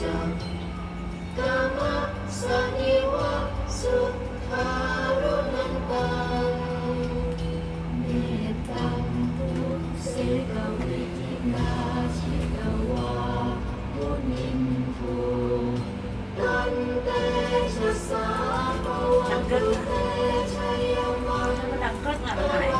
จังกามะสนิวดังเกิจิลังหาย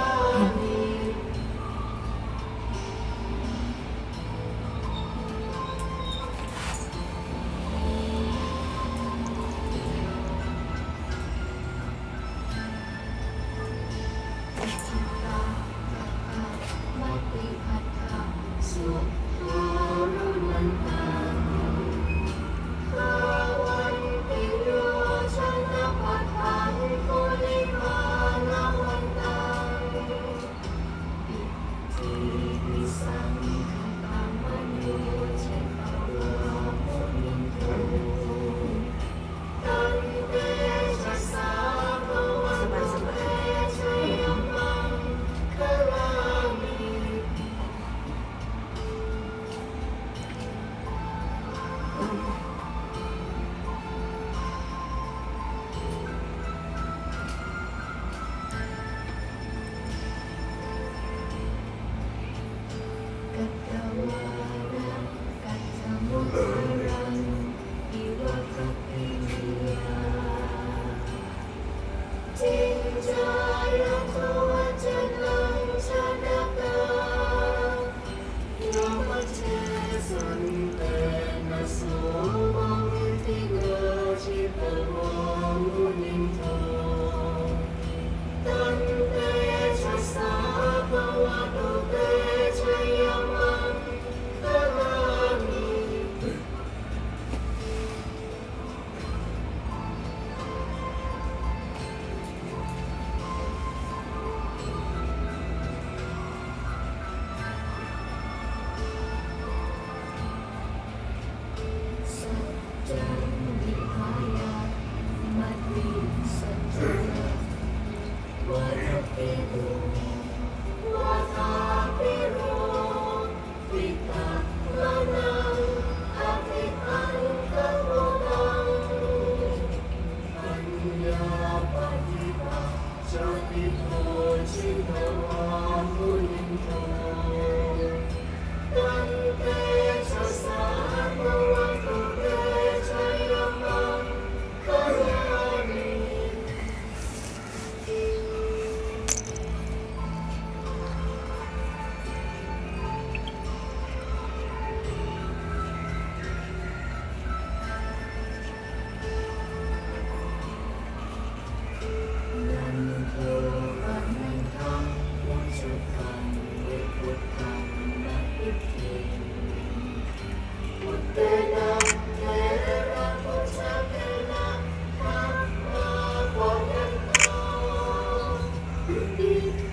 Beep.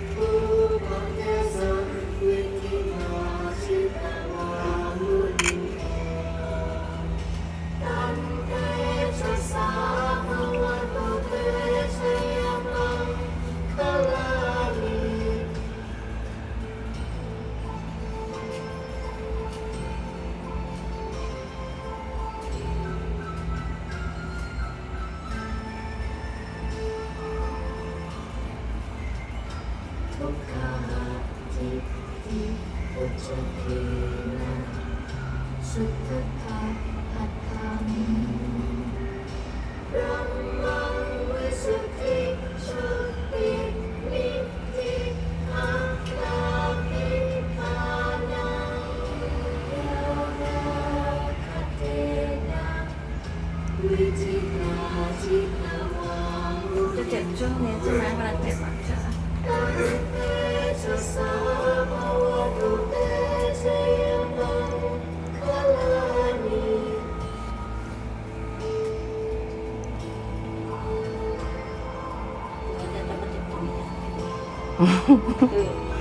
행복하지 어쩌기나 습득한 바탕 런만 위스티 쇼피 이렇게 쭉 내지 말고 한테 맞춰 ห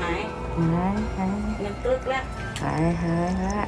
ายหายหายมันกลึกแล้วหายหายหาย